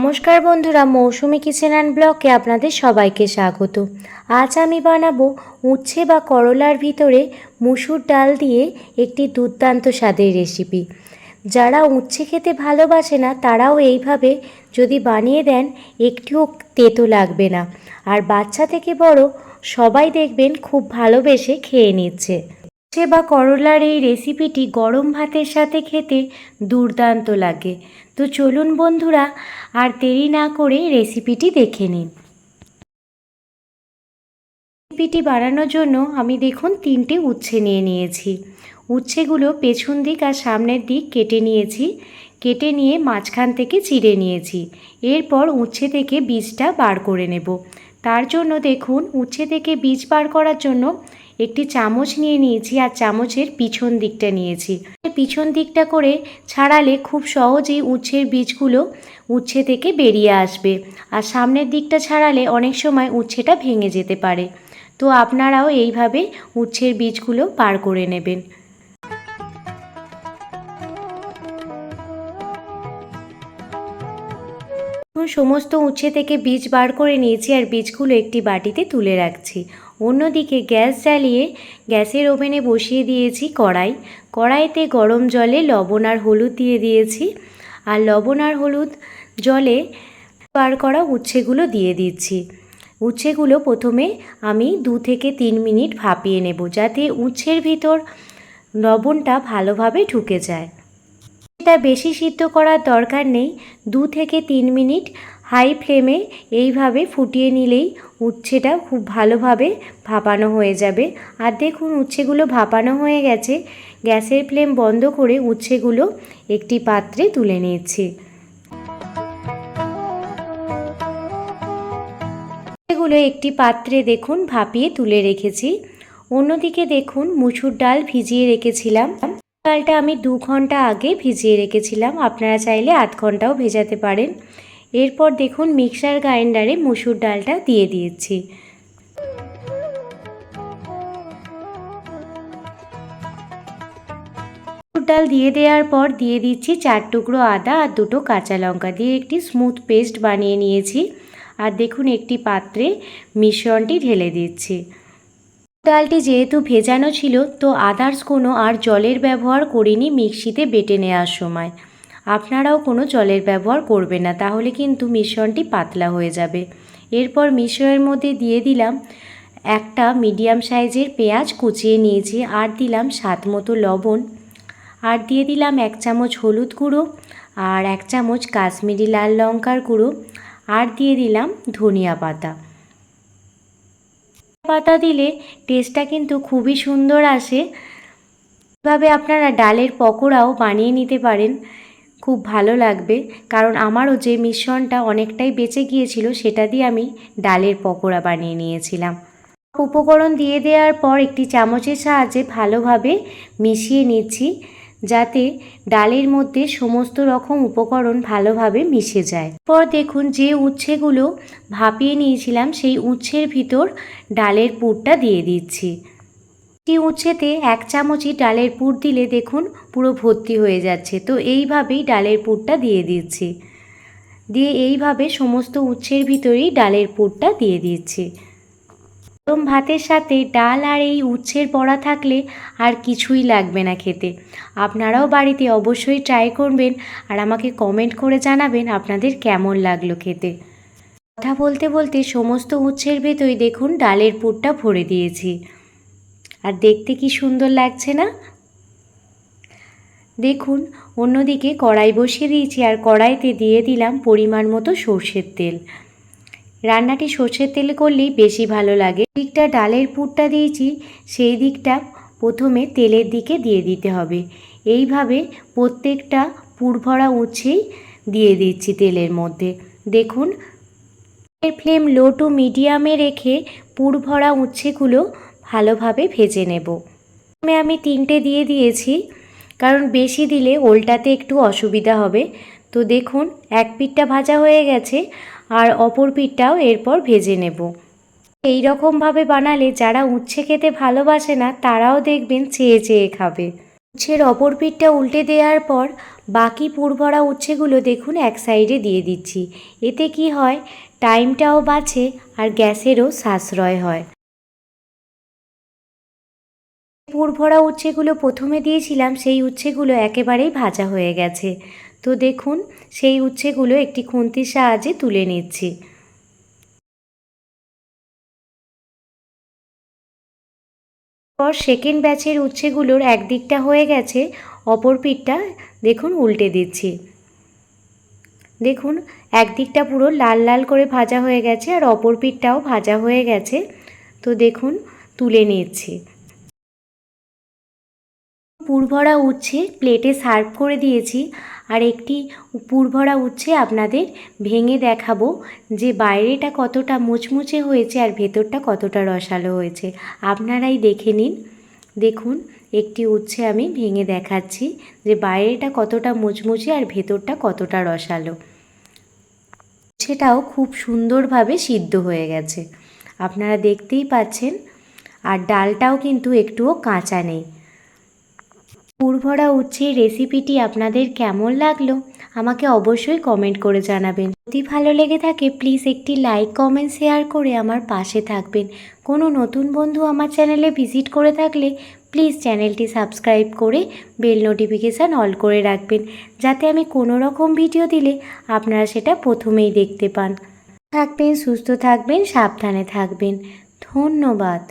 নমস্কার বন্ধুরা, মৌসুমি kitchen and ব্লকে আপনাদের সবাইকে স্বাগত। আজ আমি বানাবো উচ্ছে বা করলার ভিতরে মুসুর ডাল দিয়ে একটি দুর্দান্ত স্বাদের রেসিপি। যারা উচ্ছে খেতে ভালোবাসে না, তারাও এইভাবে যদি বানিয়ে দেন, একটুও তেতো লাগবে না। আর বাচ্চা থেকে বড় সবাই দেখবেন খুব ভালোবেসে খেয়ে নিচ্ছে। উচ্ছে বা করলার এই রেসিপিটি গরম ভাতের সাথে খেতে দুর্দান্ত লাগে। তো চলুন বন্ধুরা, আর দেরি না করে রেসিপিটি দেখে নিন রেসিপিটি বানানোর জন্য আমি দেখুন তিনটে উচ্ছে নিয়ে নিয়েছি। উচ্ছেগুলো পেছন দিক আর সামনের দিক কেটে নিয়েছি। কেটে নিয়ে মাঝখান থেকে চিড়ে নিয়েছি। এরপর উচ্ছে থেকে বীজটা বার করে নেব। তার জন্য দেখুন, উচ্ছে থেকে বীজ বার করার জন্য একটি চামচ নিয়ে নিয়েছি আর চামচের পিছন দিকটা নিয়েছি। পিছন দিকটা করে ছাড়ালে খুব সহজেই উচ্ছের বীজগুলো উচ্ছে থেকে বেরিয়ে আসবে। আর সামনের দিকটা ছাড়ালে অনেক সময় উচ্ছেটা ভেঙে যেতে পারে। তো আপনারাও এইভাবে উচ্ছের বীজগুলো পার করে নেবেন। এখন সমস্ত উচ্ছে থেকে বীজ বার করে নিয়েছি আর বীজগুলো একটি বাটিতে তুলে রাখছি। অন্যদিকে গ্যাস জ্বালিয়ে গ্যাসের ওভেনে বসিয়ে দিয়েছি কড়াই। কড়াইতে গরম জলে লবণ আর হলুদ দিয়ে দিয়েছি। আর লবণ আর হলুদ জলে বার করা উচ্ছেগুলো দিয়ে দিচ্ছি। উচ্ছেগুলো প্রথমে আমি দু থেকে তিন মিনিট ভাপিয়ে নেব যাতে উচ্ছের ভিতর লবণটা ভালোভাবে ঢুকে যায়। এটা বেশি সিদ্ধ করার দরকার নেই। দু থেকে তিন মিনিট হাই ফ্লেমে এইভাবে ফুটিয়ে নিলেই উচ্ছেটা খুব ভালোভাবে ভাপানো হয়ে যাবে। আর দেখুন, উচ্ছেগুলো ভাপানো হয়ে গেছে। গ্যাসের ফ্লেম বন্ধ করে উচ্ছেগুলো একটি পাত্রে তুলে নিচ্ছি। উচ্ছেগুলো একটি পাত্রে দেখুন, ভাপিয়ে তুলে রেখেছি। অন্যদিকে দেখুন, মুসুর ডাল ভিজিয়ে রেখেছিলাম। ডালটা আমি দু ঘণ্টা আগে ভিজিয়ে রেখেছিলাম। আপনারা চাইলে আধ ঘন্টাও ভেজাতে পারেন। এরপর দেখুন মিক্সার গ্রাইন্ডারে মুসুর ডালটা দিয়ে দিয়েছি। ডাল দিয়ে দেওয়ার পর দিয়ে দিচ্ছি চার টুকরো আদা আর দুটো কাঁচা লঙ্কা দিয়ে একটি স্মুথ পেস্ট বানিয়ে নিয়েছি। আর দেখুন একটি পাত্রে মিশ্রণটি ঢেলে দিচ্ছি। ডালটি যেহেতু ভেজানো ছিল, তো আদার্স কোনো আর জলের ব্যবহার করিনি মিক্সিতে বেটে নেওয়ার সময়। আপনারাও কোনো জলের ব্যবহার করবেন না, তাহলে কিন্তু মিশ্রণটি পাতলা হয়ে যাবে। এরপর মিশ্রণের মধ্যে দিয়ে দিলাম একটা মিডিয়াম সাইজের পেঁয়াজ কুচিয়ে নিয়েছি, আর দিলাম স্বাদ মতো লবণ। আর দিয়ে দিলাম এক চামচ হলুদ গুঁড়ো, আর এক চামচ কাশ্মীরি লাল লঙ্কার গুঁড়ো, আর দিয়ে দিলাম ধনিয়া পাতা। পাতা দিলে টেস্টটা কিন্তু খুবই সুন্দর আসে। এভাবে আপনারা ডালের পকোড়াও বানিয়ে নিতে পারেন। খুব ভালো লাগবে। কারণ আমারও যে মিশ্রণটা অনেকটাই বেঁচে গিয়েছিল, সেটা দিয়ে আমি ডালের পকোড়া বানিয়ে নিয়েছিলাম। উপকরণ দিয়ে দেওয়ার পর একটি চামচের সাহায্যে ভালোভাবে মিশিয়ে নিচ্ছি। যাতে ডালের মধ্যে সমস্ত রকম উপকরণ ভালোভাবে মিশে যায়। পর দেখুন যে উচ্ছেগুলো ভাপিয়ে নিয়েছিলাম, সেই উচ্ছের ভিতর ডালের পুরটা দিয়ে দিচ্ছি। একটি উচ্ছেতে এক চামচই ডালের পুর দিলে দেখুন পুরো ভর্তি হয়ে যাচ্ছে। তো এইভাবেই ডালের পুরটা দিয়ে দিচ্ছি। দিয়ে এইভাবে সমস্ত উচ্ছের ভিতরেই ডালের পুরটা দিয়ে দিচ্ছি। গরম ভাতের সাথে ডাল আর এই উচ্ছের বড়া থাকলে আর কিছুই লাগবে না খেতে। আপনারাও বাড়িতে অবশ্যই ট্রাই করবেন আর আমাকে কমেন্ট করে জানাবেন আপনাদের কেমন লাগল খেতে। কথা বলতে বলতে সমস্ত উচ্ছের ভেতরে দেখুন ডালের পুরটা ভরে দিয়েছি। আর দেখতে কি সুন্দর লাগছে না? দেখুন, অন্যদিকে কড়াই বসিয়ে দিয়েছি আর কড়াইতে দিয়ে দিলাম পরিমাণ মতো সর্ষের তেল। রান্নাটি সর্ষের তেলে করলেই বেশি ভালো লাগে। দিকটা ডালের পুরটা দিয়েছি, সেই দিকটা প্রথমে তেলের দিকে দিয়ে দিতে হবে। এইভাবে প্রত্যেকটা পুর ভরা উচ্ছেই দিয়ে দিচ্ছি তেলের মধ্যে। দেখুন ফ্লেম লো টু মিডিয়ামে রেখে পুর ভরা উচ্ছেগুলো ভালোভাবে ভেজে নেব। প্রথমে আমি তিনটে দিয়ে দিয়েছি, কারণ বেশি দিলে ওল্টাতে একটু অসুবিধা হবে। তো দেখুন, এক পিঠটা ভাজা হয়ে গেছে। আর অপর পিঠটাও এরপর ভেজে নেব। এই রকমভাবে বানালে যারা উচ্ছে খেতে ভালোবাসে না, তারাও দেখবেন চেয়ে চেয়ে খাবে। উচ্ছের অপর পিঠটা উল্টে দেওয়ার পর বাকি পুরভরা উচ্ছেগুলো দেখুন এক সাইডে দিয়ে দিচ্ছি। এতে কি হয়, টাইমটাও বাঁচে আর গ্যাসেরও সাশ্রয় হয়। পুরভরা উচ্ছেগুলো প্রথমে দিয়েছিলাম, সেই উচ্ছেগুলো একেবারেই ভাজা হয়ে গেছে। তো দেখুন, সেই উচ্ছেগুলো একটি খুন্তির সাহায্যে তুলে নিচ্ছি। পর সেকেন্ড ব্যাচের উচ্ছেগুলোর একদিকটা হয়ে গেছে, অপর পিঠটা দেখুন উল্টে দিচ্ছি। দেখুন, একদিকটা পুরো লাল লাল করে ভাজা হয়ে গেছে আর অপর পিঠটাও ভাজা হয়ে গেছে। তো দেখুন, তুলে নিচ্ছি। পুরভরা উচ্ছে প্লেটে সার্ভ করে দিয়েছি আর একটি পুরভরা উচ্ছে আপনাদের ভেঙে দেখাবো যে বাইরেটা কতটা মুচমুচে হয়েছে আর ভেতরটা কতটা রসালো হয়েছে। আপনারাই দেখে নিন। দেখুন, একটি উচ্ছে আমি ভেঙে দেখাচ্ছি যে বাইরেটা কতটা মুচমুচে আর ভেতরটা কতটা রসালো। উচ্ছেটাও খুব সুন্দরভাবে সিদ্ধ হয়ে গেছে। আপনারা দেখতেই পাচ্ছেন। আর ডালটাও কিন্তু একটুও কাঁচা নেই। পুরভরা উচ্ছের রেসিপিটি আপনাদের কেমন লাগল? আমাকে অবশ্যই কমেন্ট করে জানাবেন। যদি ভালো লেগে থাকে প্লিজ একটি লাইক কমেন্ট শেয়ার করে আমার পাশে থাকবেন। কোনো নতুন বন্ধু আমার চ্যানেলে ভিজিট করে থাকলে প্লিজ চ্যানেলটি সাবস্ক্রাইব করে বেল নোটিফিকেশান অল করে রাখবেন। যাতে আমি কোনো রকম ভিডিও দিলে আপনারা সেটা প্রথমেই দেখতে পান। থাকবেন, সুস্থ থাকবেন, সাবধানে থাকবেন। ধন্যবাদ।